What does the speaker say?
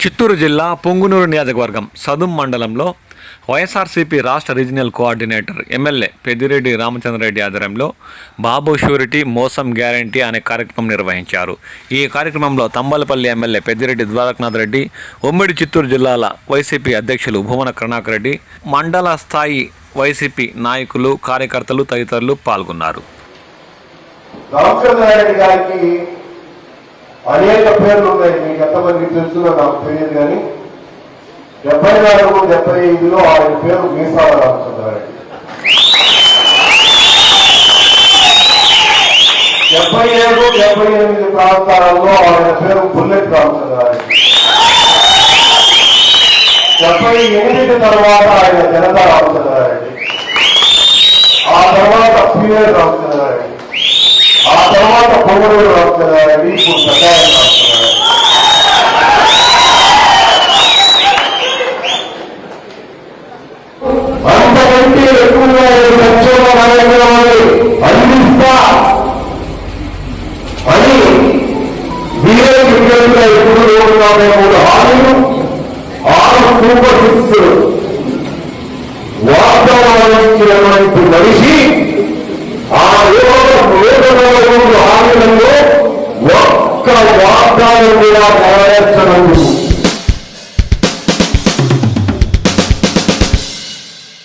చిత్తూరు జిల్లా పొంగునూరు నియోజకవర్గం సదుం మండలంలో వైఎస్ఆర్సీపీ రాష్ట్ర regional coordinator MLA Peddireddy Ramachandrareddy ఆధ్వర్యంలో బాబు షూరిటీ మోసం గ్యారంటీ అనే కార్యక్రమం నిర్వహించారు. ఈ కార్యక్రమంలో తంబలపల్లి ఎమ్మెల్యే పెద్దిరెడ్డి ద్వారకనాథ్ రెడ్డి ఉమ్మడి చిత్తూరు జిల్లాల వైసీపీ అధ్యక్షులు భువన కరుణాకర్ రెడ్డి మండల స్థాయి వైసీపీ నాయకులు కార్యకర్తలు తదితరులు పాల్గొన్నారు. రామచంద్రారెడ్డి గారికి అనేక పేర్లు ఉన్నాయి మీకు ఎంతమందికి తెలుసులో నాకు తెలియదు కానీ డెబ్బై నాలుగు డెబ్బై ఐదులో ఆయన పేరు మీసాల రామచంద్రారెడ్డి డెబ్బై ఏడు డెబ్బై ఎనిమిది ప్రాంతాలలో ఆయన పేరు బుల్లెట్ రామచంద్రారెడ్డి. డెబ్బై ఎనిమిది తర్వాత ఆయన జనతా రామచంద్రారెడ్డి. ఆ తర్వాత పిఎల్ రామచంద్రారెడ్డి. ఆ తర్వాత పొంగనూరు రామచంద్రారెడ్డి అని వీరే విజ్ఞప్తిగా ఎప్పుడు కోరుతున్నామే మూడు ఆరు ఆరు సూపర్ సిక్స్ వాగ్దానాలు మనిషి ఆ యోగ మూడు ఒక్క వాగ్దానం కూడా నెరవేర్చడం